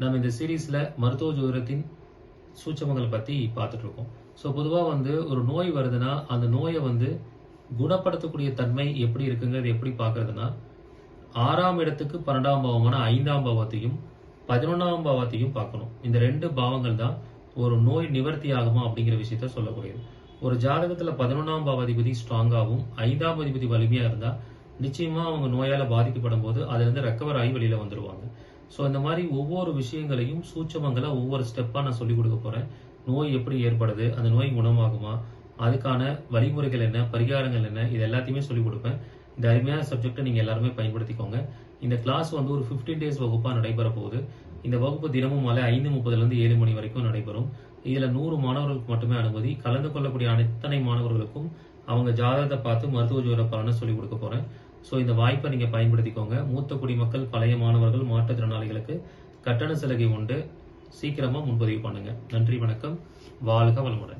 நம்ம இந்த சீரீஸில் மருத்துவ ஜோதிடத்தின் சூட்சமங்களை பற்றி பார்த்துட்டு இருக்கோம் ஸோ பொதுவாக வந்து ஒரு நோய் வருதுன்னா அந்த நோயை வந்து குணப்படுத்தக்கூடிய தன்மை எப்படி இருக்குங்கிறது எப்படி பார்க்கறதுனா ஆறாம் இடத்துக்கு பன்னெண்டாம் பாவமான ஐந்தாம் பாவத்தையும் பதினொன்றாம் பாவத்தையும் பார்க்கணும். இந்த ரெண்டு பாவங்கள் தான் ஒரு நோய் நிவர்த்தி ஆகுமா அப்படிங்கிற விஷயத்த சொல்லக்கூடியது. ஒரு ஜாதகத்தில் பதினொன்றாம் பாவாதிபதி ஸ்ட்ராங்காகவும் ஐந்தாம் அதிபதி வலிமையாக இருந்தால் நிச்சயமாக அவங்க நோயால் பாதிக்கப்படும் போது அதுலேருந்து ரெக்கவர் ஆகி வெளியில் வந்துடுவாங்க ஸோ இந்த மாதிரி ஒவ்வொரு விஷயங்களையும் சூட்சமங்களை ஒவ்வொரு ஸ்டெப்பாக நான் சொல்லிக் கொடுக்க போகிறேன் நோய் எப்படி ஏற்படுது? அந்த நோய் குணமாகுமா? அதுக்கான வழிமுறைகள் என்ன? பரிகாரங்கள் என்ன? இது எல்லாத்தையுமே சொல்லி கொடுப்பேன். இந்த அருமையான சப்ஜெக்டை நீங்கள் எல்லாருமே பயன்படுத்திக்கோங்க. இந்த கிளாஸ் வந்து ஒரு 15 டேஸ் வகுப்பாக நடைபெற போகுது. இந்த வகுப்பு தினமும் மாலை ஐந்து முப்பதுலேருந்து ஏழு மணி வரைக்கும் நடைபெறும். இதில் நூறு மாணவர்களுக்கு மட்டுமே அனுமதி. கலந்து கொள்ளக்கூடிய அத்தனை மாணவர்களுக்கும் அவங்க ஜாதகத்தை பார்த்து மருத்துவ ஜோர பலனை சொல்லிக் கொடுக்க போகிறேன் ஸோ இந்த வாய்ப்பை நீங்க பயன்படுத்திக்கோங்க. மூத்த குடிமக்கள் பழைய மாணவர்கள் மாற்றுத்திறனாளிகளுக்கு கட்டண சலுகை உண்டு. சீக்கிரமா முன்பதிவு பண்ணுங்க. நன்றி வணக்கம். வாழ்க வளமுடன்.